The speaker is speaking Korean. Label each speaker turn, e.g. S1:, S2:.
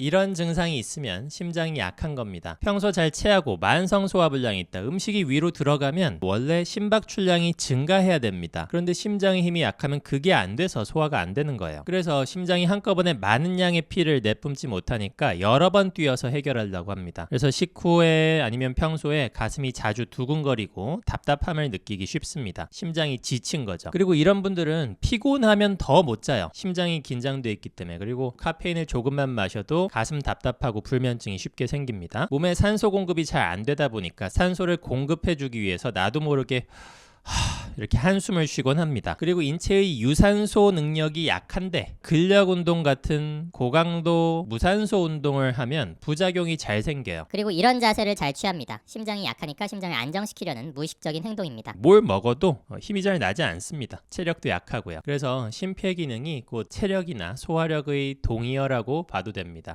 S1: 이런 증상이 있으면 심장이 약한 겁니다. 평소 잘 체하고 만성 소화불량이 있다. 음식이 위로 들어가면 원래 심박 출량이 증가해야 됩니다. 그런데 심장의 힘이 약하면 그게 안 돼서 소화가 안 되는 거예요. 그래서 심장이 한꺼번에 많은 양의 피를 내뿜지 못하니까 여러 번 뛰어서 해결하려고 합니다. 그래서 식후에 아니면 평소에 가슴이 자주 두근거리고 답답함을 느끼기 쉽습니다. 심장이 지친 거죠. 그리고 이런 분들은 피곤하면 더 못 자요. 심장이 긴장돼 있기 때문에 그리고 카페인을 조금만 마셔도 가슴 답답하고 불면증이 쉽게 생깁니다. 몸에 산소 공급이 잘 안 되다 보니까 산소를 공급해주기 위해서 나도 모르게 하, 이렇게 한숨을 쉬곤 합니다. 그리고 인체의 유산소 능력이 약한데 근력 운동 같은 고강도 무산소 운동을 하면 부작용이 잘 생겨요.
S2: 그리고 이런 자세를 잘 취합니다. 심장이 약하니까 심장을 안정시키려는 무의식적인 행동입니다.
S1: 뭘 먹어도 어, 힘이 잘 나지 않습니다. 체력도 약하고요. 그래서 심폐 기능이 곧 체력이나 소화력의 동의어라고 봐도 됩니다.